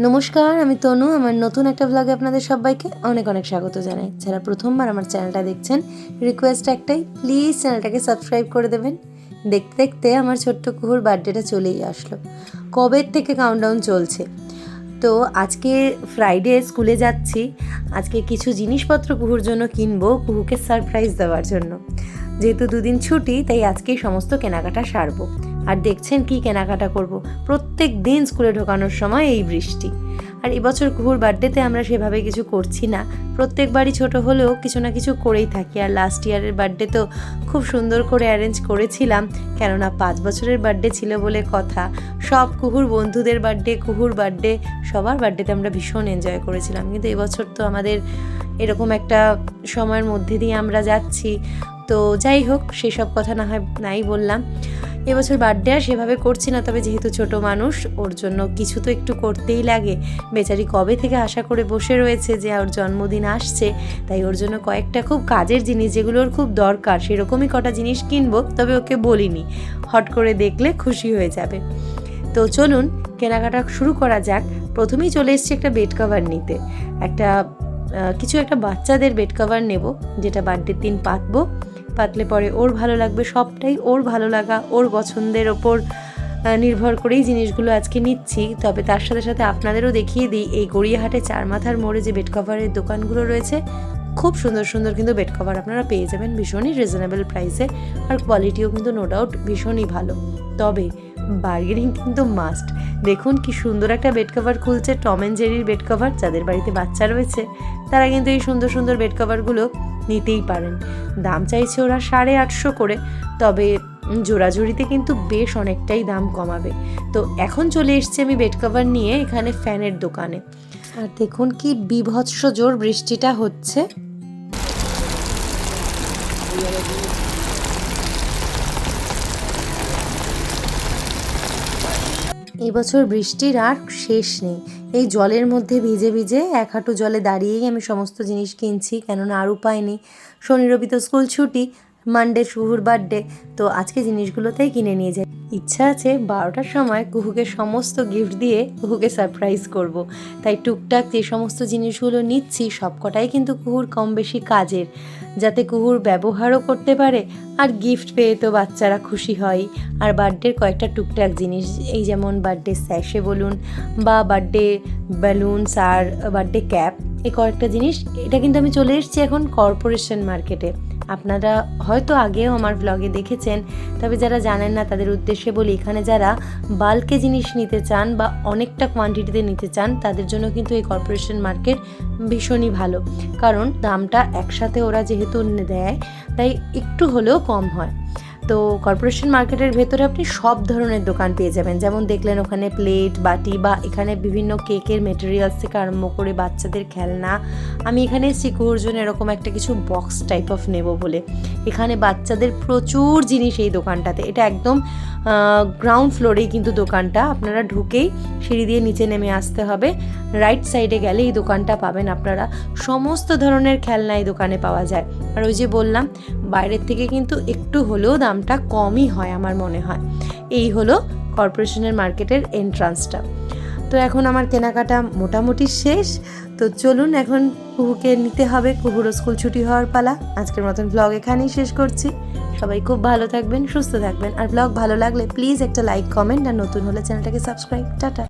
নমস্কার, আমি তনু। আমার নতুন একটা ব্লগে আপনাদের সবাইকে অনেক অনেক স্বাগত জানাই। যারা প্রথমবার আমার চ্যানেলটা দেখছেন রিকোয়েস্ট একটাই প্লিজ চ্যানেলটাকে সাবস্ক্রাইব করে দেবেন। দেখতে দেখতে আমার ছোট্ট কুহুর বার্থডেটা চলেই আসলো। কবের থেকে কাউন্টডাউন চলছে? তো আজকে ফ্রাইডে স্কুলে যাচ্ছি। আজকে কিছু জিনিসপত্র কুহুর জন্য কিনবো, কুহুকে সারপ্রাইজ দেওয়ার জন্য। যেহেতু দুদিন ছুটি, তাই আজকেই সমস্ত কেনাকাটা সারবো। আর দেখছেন কি কেনাকাটা করব। প্রত্যেক দিন স্কুলে ঢোকানোর সময় এই বৃষ্টি। আর এবছর কুহুর বার্থডেতে আমরা সেভাবে কিছু করছি না। প্রত্যেকবারই ছোট হলেও কিছু না কিছু করেই থাকি। আর লাস্ট ইয়ারের বার্থডে তো খুব সুন্দর করে অ্যারেঞ্জ করেছিলাম। কেননা পাঁচ বছরের বার্থডে ছিল বলে কথা। সব কুহুর বন্ধুদের বার্থডে, কুহুর বার্থডে, সবার বার্থডেতে আমরা ভীষণ এনজয় করেছিলাম। কিন্তু এবছর তো আমাদের এরকম একটা সময়ের মধ্যে দিয়ে আমরা যাচ্ছি। তো যাই হোক, সেসব কথা না হয়, নাই বললাম। এবছর বার্থডে আর সেভাবে করছি না, তবে যেহেতু ছোট মানুষ, ওর জন্য কিছু তো একটু করতেই লাগে। বেচারি কবে থেকে আশা করে বসে রয়েছে যে ওর জন্মদিন আসছে, তাই ওর জন্য কয়েকটা খুব কাজের জিনিস যেগুলো ওর খুব দরকার, সেরকমই কটা জিনিস কিনবো, তবে ওকে বলিনি। হট করে দেখলে খুশি হয়ে যাবে। তো চলুন, কেনাকাটা শুরু করা যাক। প্রথমেই চলে এসেছি একটা বেড কভার নিতে। একটা কিছু একটা বাচ্চাদের বেড কভার নেব, যেটা বার্থডের দিন পাতবো পাতলে পরে ওর ভালো লাগবে, সবটাই ওর ভালো লাগা, ওর পছন্দের ওপর নির্ভর করেই জিনিসগুলো আজকে নিচ্ছি। তবে তার সাথে সাথে আপনাদেরও দেখিয়ে দিই, এই গড়িয়াহাটে চার মাথার মোড়ে যে বেড কভারের দোকানগুলো রয়েছে, খুব সুন্দর সুন্দর কিন্তু বেড কভার আপনারা পেয়ে যাবেন ভীষণই রিজনেবল প্রাইসে আর কোয়ালিটিও কিন্তু নো ডাউট ভীষণই ভালো। তবে বার্গেনিং কিন্তু মাস্ট দেখুন কি সুন্দর একটা বেড কভার খুলছে টম অ্যান্ড জেরির বেড কভার যাদের বাড়িতে বাচ্চা রয়েছে, তারা কিন্তু এই সুন্দর সুন্দর বেড কভারগুলো নিতেই পারেন। দাম চাইছে ওরা সাড়ে আটশো করে, তবে জোড়াজুড়িতে কিন্তু বেশ অনেকটাই দাম কমাবে। তো এখন চলে এসেছি আমি বেড কভার নিয়ে এখানে ফ্যানের দোকানে। আর দেখুন কি বিভৎস জোর বৃষ্টিটা হচ্ছে। এবছর বৃষ্টির আর শেষ নেই। এই জলের মধ্যে ভিজে ভিজে এক হাঁটু জলে দাঁড়িয়েই আমি সমস্ত জিনিস কিনছি, কেননা আর উপায় নেই। শনি রবি তো স্কুল ছুটি মানডে শুহুর বার্থডে তো আজকে জিনিসগুলোতেই কিনে নিয়ে যাই। ইচ্ছা আছে বারোটার সময় কুহুকে সমস্ত গিফট দিয়ে কুহুকে সারপ্রাইজ করব। তাই টুকটাক যে সমস্ত জিনিসগুলো নিচ্ছি, সবকটাই কিন্তু কুহুর কম বেশি কাজের। যাতে কুহুর ব্যবহারও করতে পারে আর গিফট পেয়ে তো বাচ্চারা খুশি হয়। আর বার্থডের কয়েকটা টুকটাক জিনিস, এই যেমন বার্থডে স্যাশে বলুন বা বার্থডে ব্যালুনস আর বার্থডে ক্যাপ এই কয়েকটা জিনিস, এটা কিন্তু আমি চলে এসেছি এখন কর্পোরেশন মার্কেটে আপনারা হয়তো আগেও আমার ব্লগে দেখেছেন, তবে যারা জানেন না তাদের উদ্দেশ্যে বলি, এখানে যারা বাল্কে জিনিস নিতে চান বা অনেকটা কোয়ান্টিটিতে নিতে চান, তাদের জন্য কিন্তু এই কর্পোরেশন মার্কেট ভীষণই ভালো। কারণ দামটা একসাথে ওরা যেহেতু দেয়, তাই একটু হলেও কম হয়। তো কর্পোরেশন মার্কেটের ভেতরে আপনি সব ধরনের দোকান পেয়ে যাবেন। যেমন দেখলেন ওখানে প্লেট বাটি বা এখানে বিভিন্ন কেকের মেটেরিয়ালস থেকে আরম্ভ করে বাচ্চাদের খেলনা। আমি এখানে সিকুর জন্য এরকম একটা কিছু বক্স টাইপ অফ নেব বলে। এখানে বাচ্চাদের প্রচুর জিনিস এই দোকানটাতে। এটা একদম গ্রাউন্ড ফ্লোরেই কিন্তু দোকানটা। আপনারা ঢুকেই সিঁড়ি দিয়ে নিচে নেমে আসতে হবে। রাইট সাইডে গেলে এই দোকানটা পাবেন আপনারা। সমস্ত ধরনের খেলনা এই দোকানে পাওয়া যায়। আর ওই যে বললাম বাইরের থেকে কিন্তু একটু হলেও দামটা কমই হয় আমার মনে হয়। এই হলো কর্পোরেশনের মার্কেটের এন্ট্রান্সটা তো এখন আমার কেনাকাটা মোটামুটি শেষ। তো চলুন এখন কুহুকে নিতে হবে। কুহুরও স্কুল ছুটি হওয়ার পালা। আজকের মতন ব্লগ এখানেই শেষ করছি। সবাই খুব ভালো থাকবেন, সুস্থ থাকবেন। আর ব্লগ ভালো লাগলে প্লিজ একটা লাইক কমেন্ট আর নতুন হলে চ্যানেলটাকে সাবস্ক্রাইব টাটা।